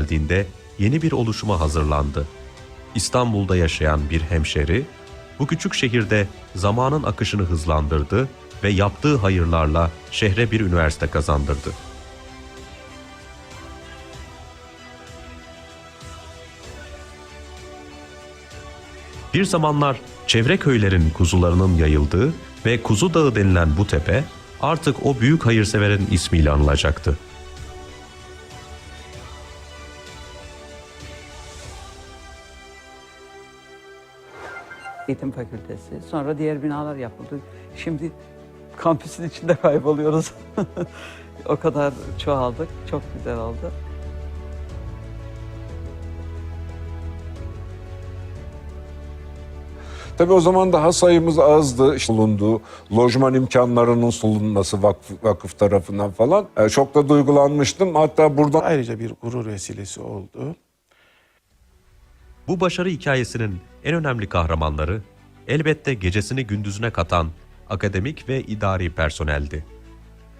geldiğinde yeni bir oluşuma hazırlandı. İstanbul'da yaşayan bir hemşeri, bu küçük şehirde zamanın akışını hızlandırdı ve yaptığı hayırlarla şehre bir üniversite kazandırdı. Bir zamanlar çevre köylerin kuzularının yayıldığı ve Kuzu Dağı denilen bu tepe artık o büyük hayırseverin ismiyle anılacaktı. Eğitim Fakültesi. Sonra diğer binalar yapıldı. Şimdi kampüsün içinde kayboluyoruz. o kadar çoğaldık. Çok güzel oldu. Tabii o zaman daha sayımız azdı. İşte bulunduğu lojman imkanlarının sunulması vakıf, vakıf tarafından falan. E, çok da duygulanmıştım. Hatta buradan Ayrıca bir gurur vesilesi oldu. Bu başarı hikayesinin en önemli kahramanları elbette gecesini gündüzüne katan akademik ve idari personeldi.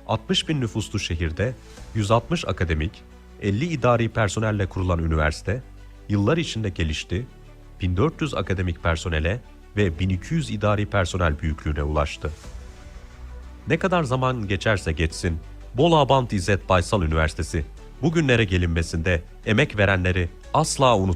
60 bin nüfuslu şehirde 160 akademik, 50 idari personelle kurulan üniversite yıllar içinde gelişti, 1400 akademik personele ve 1200 idari personel büyüklüğüne ulaştı. Ne kadar zaman geçerse geçsin, Bolu Abant İzzet Baysal Üniversitesi bugünlere gelinmesinde emek verenleri asla unutmayacak.